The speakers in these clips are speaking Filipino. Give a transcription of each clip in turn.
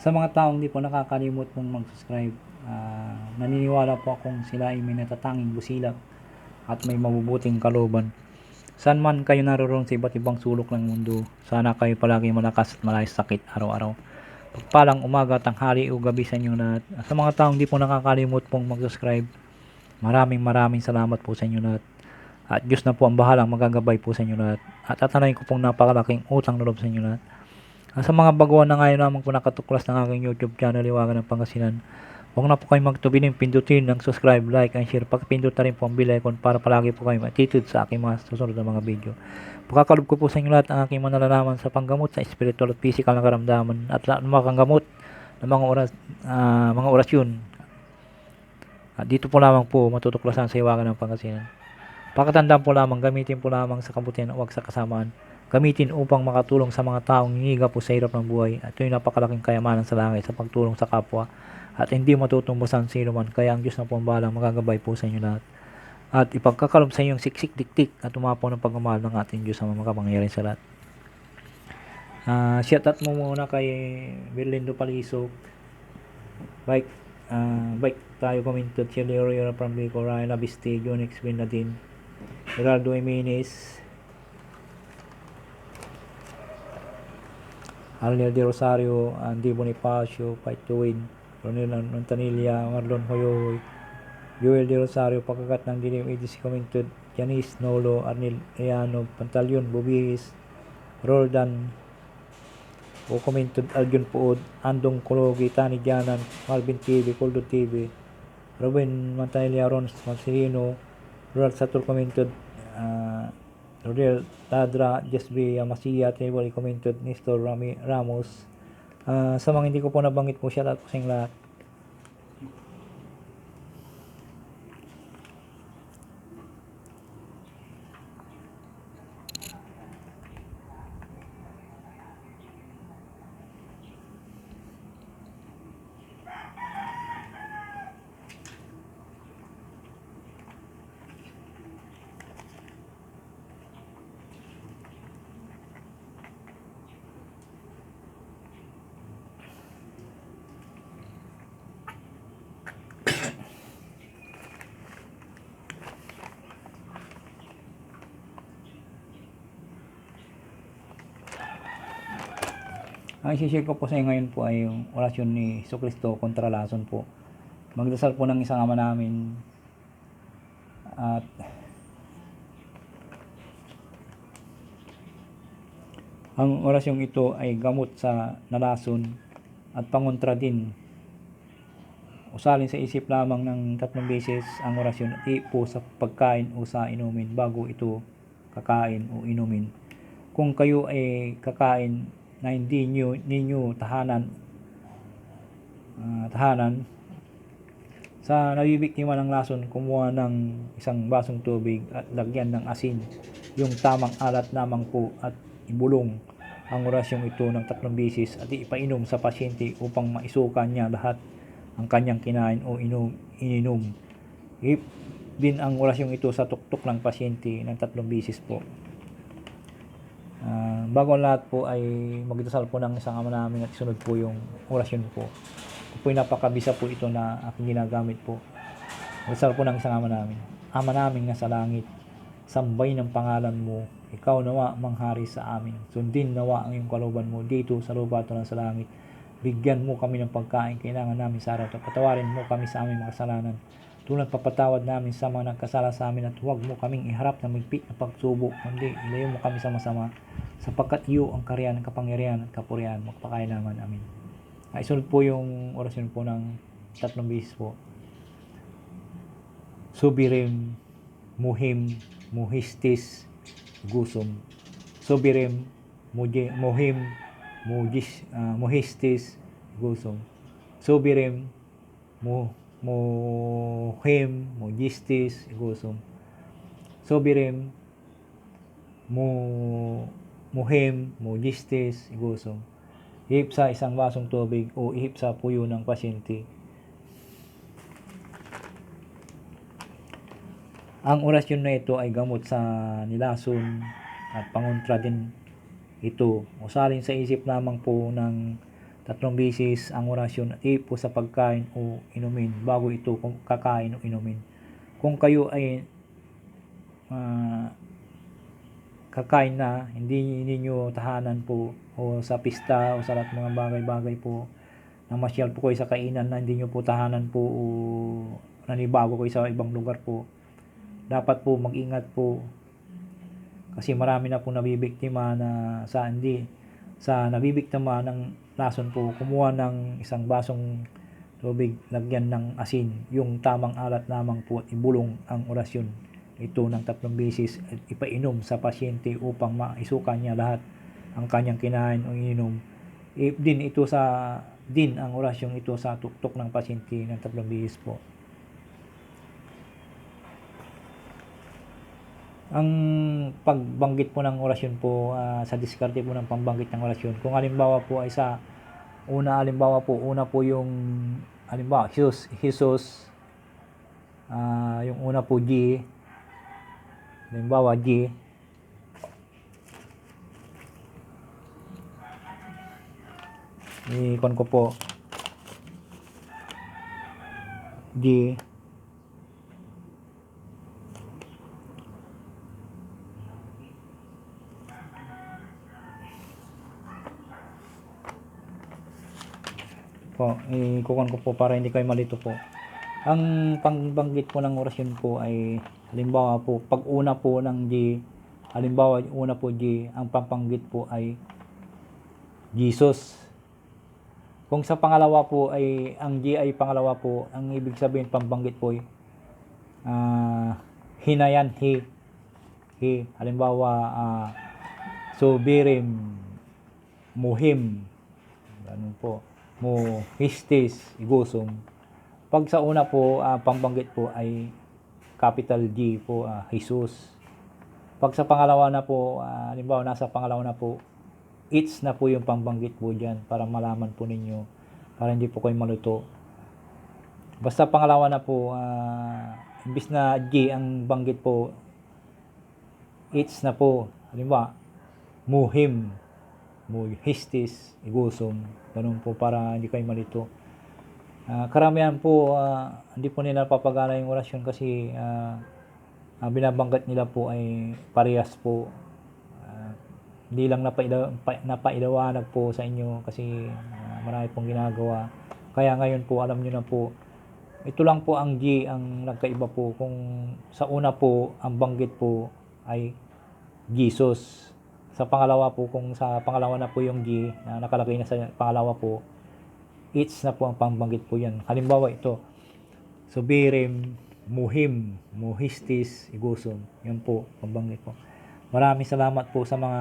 Sa mga taong di po nakakalimot pong mag-subscribe, ah, naniniwala po akong sila ay may natatanging busilak at may mabubuting kalooban. Saan man kayo naroon sa iba't ibang sulok ng mundo, sana kayo palagi malakas at malayas sakit araw-araw. Pagpalang umaga, tanghali o gabi sa inyo lahat. Sa mga taong di po nakakalimot pong mag-subscribe, maraming maraming salamat po sa inyo lahat. At Diyos na po ang bahalang magagabay po sa inyo lahat. At tatanayin ko pong napakalaking utang na loob sa inyo lahat. Ah, Sa mga baguhan na ngayon naman po nakatuklas ng aking YouTube channel, Liwagan ng Pangasinan, huwag na po kayo magtubiling pindutin ng subscribe, like, and share. Pakipindot na rin po ang bell icon para palagi po kayo matitid sa aking mga susunod na mga video. Pagkakalob ko po sa inyo lahat ang aking mga nalalaman sa panggamot sa spiritual at physical na karamdaman at lahat ng mga kanggamot ng mga oras ah, mga orasyon. At dito po lamang po matutuklasan sa Iwagan ng Pangasinan. Pakatandaan po lamang, gamitin po lamang sa kabutihan, huwag sa kasamaan. Gamitin upang makatulong sa mga taong hinihiga po sa hirap ng buhay. At yung napakalaking kayamanan sa langit sa pagtulong sa kapwa. At hindi matutumbasan sino man. Kaya ang Diyos na po ang bahalang magagabay po sa inyo lahat. At ipagkakalob sa inyong siksik diktik at umapaw ng pagmamahal ng ating Diyos sa mga makapangyarihan sa lahat. Ah, shout out mo muna kay Berlindo Palisok. Bike, ah, bike tayo commented si Leorio from Bicol, Ryan Abiste, Jonix Bin Geraldo Jimenez, Arnel De Rosario, Andy Bonifacio, Win, Ronel Montanilla, Marlon Hoyoy, Joel De Rosario, Pagkagat ng Dilim, EDC commented, Janice Nolo, Arnel Ayano, Pantalyon, Bubihis, Roldan, o commented Aljon Puod, Andong Kologi, Tani Janan, Marvin TV, Coldo TV, Robin Mantanilla, Ron Marcelino, Ronald Satur commented, uh, Rodel Tadra, Jesby Yamasiya, Table commented, Nestor Rami, Ramos. Ah, sa mga hindi ko po nabanggit po, shout out po sa lahat. Ang isi-share ko po sa inyo ngayon po ay yung orasyon ni Hesus Kristo kontra lason po. Magdasal po ng isang ama namin at ang orasyong ito ay gamot sa nalason at pangontra din. Usalin sa isip lamang ng tatlong beses ang orasyon at ipo sa pagkain o sa inumin bago ito kakain o inumin. Kung kayo ay kakain na hindi nyo, ninyo tahanan ah, tahanan sa nabibiktima ng lason kumuha ng isang basong tubig at lagyan ng asin yung tamang alat lamang po at ibulong ang orasyong ito ng tatlong bisis at ipainom sa pasyente upang maisukan niya lahat ang kanyang kinain o inom, ininom. Ip din ang orasyong ito sa tuktok ng pasyente ng tatlong bisis po. Ah, bago ang lahat po ay magdasal po ng isang ama namin at sunod po yung orasyon po. Ito po napakabisa po ito na aking ginagamit po. Magdasal po ng isang ama namin. Ama namin nga sa langit, sambay ng pangalan mo, ikaw nawa manghari sa amin. Sundin nawa ang iyong kalooban mo dito sa lupa at sa langit. Bigyan mo kami ng pagkain kailangan namin sa araw. at Patawarin mo kami sa aming mga kasalanan. Tulad papatawad namin sa mga nagkasala sa amin at huwag mo kaming iharap na magpit na pagsubok. Kundi ilayo mo kami sa masama sapagkat iyo ang kariyan, kapangyarihan at kapurihan magpakain naman. Amin. Ay, sunod po yung orasyon po ng tatlong beses po. Subirim, muhim, muhistis, gusum. Subirim, muji, muhim, mujis, ah, muhistis, gusum. Subirim, mu, muhim, mujistis, gusum. Subirim, mu, muhim, mujistis, gusum. Ihip sa isang basong tubig o ihip sa puyo ng pasyente. Ang orasyon na ito ay gamot sa nilason at pangontra din ito. Usalin sa isip lamang po ng tatlong beses ang orasyon at po sa pagkain o inumin bago ito kakain o inumin. Kung kayo ay ah, kakain na, hindi ninyo tahanan po o sa pista o sa lahat mga bagay-bagay po na masyal po kayo sa kainan na hindi nyo po tahanan po o nanibago kayo sa ibang lugar po. Dapat po mag-ingat po kasi marami na po nabibiktima na sa hindi sa nabibiktima ng lason po kumuha ng isang basong tubig lagyan ng asin. Yung tamang alat lamang po at ibulong ang orasyon. Ito ng tatlong beses at ipainom sa pasyente upang maisukan niya lahat ang kanyang kinain o ininom. I, din ito sa din ang orasyong ito sa tuktok ng pasyente ng tatlong beses po ang pagbanggit po ng orasyon po ah, sa diskarte po ng pambanggit ng orasyon kung halimbawa po ay sa una halimbawa po una po yung halimbawa Jesus Jesus ah, yung una po G halimbawa G. I-con ko po. G po, ikukuhan ko po para hindi kayo malito po. Ang pangbanggit po ng orasyon po ay halimbawa po, pag una po ng G, halimbawa una po G, ang pampanggit po ay Jesus. Kung sa pangalawa po ay, ang G ay pangalawa po, ang ibig sabihin pambanggit po ay ah, hinayan, he, he, halimbawa, ah, subirim, muhim, ganun po mo histis igusong. Pag sa una po ah, pambanggit po ay capital G po ah, Jesus. Pag sa pangalawa na po ah, halimbawa nasa pangalawa na po it's na po yung pambanggit po dyan para malaman po ninyo para hindi po kayo maluto. Basta pangalawa na po ah, imbis na G ang banggit po it's na po halimbawa muhim mo histis, igusong, ganun po para hindi kayo malito. Ah, karamihan po, ah, hindi po nila papagana yung orasyon kasi ah, ang binabanggit nila po ay parehas po. Ah, hindi lang napaila, pa, napailawanag po sa inyo kasi ah, marami pong ginagawa. Kaya ngayon po, alam nyo na po, ito lang po ang G ang nagkaiba po. Kung sa una po, ang banggit po ay Jesus sa pangalawa po, kung sa pangalawa na po yung G na nakalagay na sa pangalawa po, it's na po ang pambanggit po yan. Halimbawa ito, subirim, muhim, muhistis, igusong. Yan po, pambanggit po. Maraming salamat po sa mga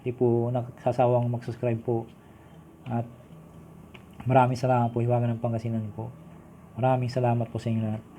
di po nagsasawang mag-subscribe po. At maraming salamat po, Hiwagan ng Pangasinan po. Maraming salamat po sa inyo lahat.